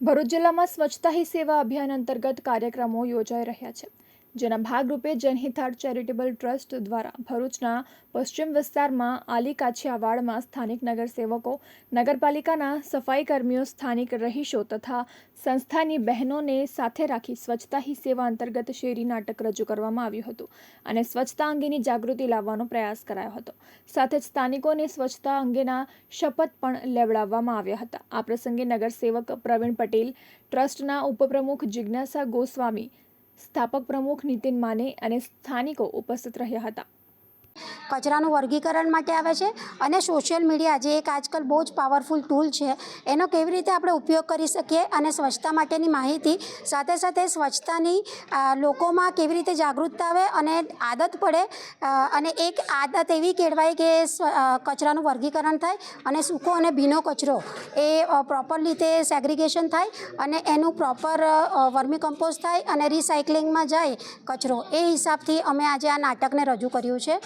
ભરૂચ જિલ્લામાં સ્વચ્છતા હી સેવા અભિયાન અંતર્ગત કાર્યક્રમો યોજાઈ રહ્યા છે. જેના ભાગરૂપે જનહિતાર્થ ચેરિટેબલ ટ્રસ્ટ દ્વારા ભરૂચના પશ્ચિમ વિસ્તારમાં આલી કાછિયાવાડમાં સ્થાનિક નગરસેવકો, નગરપાલિકાના સફાઈ કર્મીઓ સ્થાનિક રહીશો તથા સંસ્થાની બહેનોને સાથે રાખી સ્વચ્છતા હી સેવા અંતર્ગત શેરી નાટક રજૂ કરવામાં આવ્યું હતું અને સ્વચ્છતા અંગેની જાગૃતિ લાવવાનો પ્રયાસ કરાયો હતો. સાથે જ સ્થાનિકોને સ્વચ્છતા અંગેના શપથ પણ લેવડાવવામાં આવ્યા હતા. આ પ્રસંગે નગરસેવક પ્રવીણ પટેલ, ટ્રસ્ટના ઉપપ્રમુખ જિજ્ઞાસા ગોસ્વામી સ્થાપક પ્રમુખ નીતિન માને અને સ્થાનિકો ઉપસ્થિત રહ્યા હતા. કચરાનું વર્ગીકરણ માટે આવે છે અને સોશિયલ મીડિયા જે એક આજકાલ બહુ જ પાવરફુલ ટૂલ છે, એનો કેવી રીતે આપણે ઉપયોગ કરી શકીએ અને સ્વચ્છતા માટેની માહિતી, સાથે સાથે સ્વચ્છતાની લોકોમાં કેવી રીતે જાગૃતતા આવે અને આદત પડે અને એક આદત એવી કેળવાય કે કચરાનું વર્ગીકરણ થાય અને સૂકો અને ભીનો કચરો એ પ્રોપર રીતે સેગ્રિગેશન થાય અને એનું પ્રોપર વર્મી કમ્પોઝ થાય અને રિસાયકલિંગમાં જાય કચરો. એ હિસાબથી અમે આજે આ નાટકને રજૂ કર્યું છે.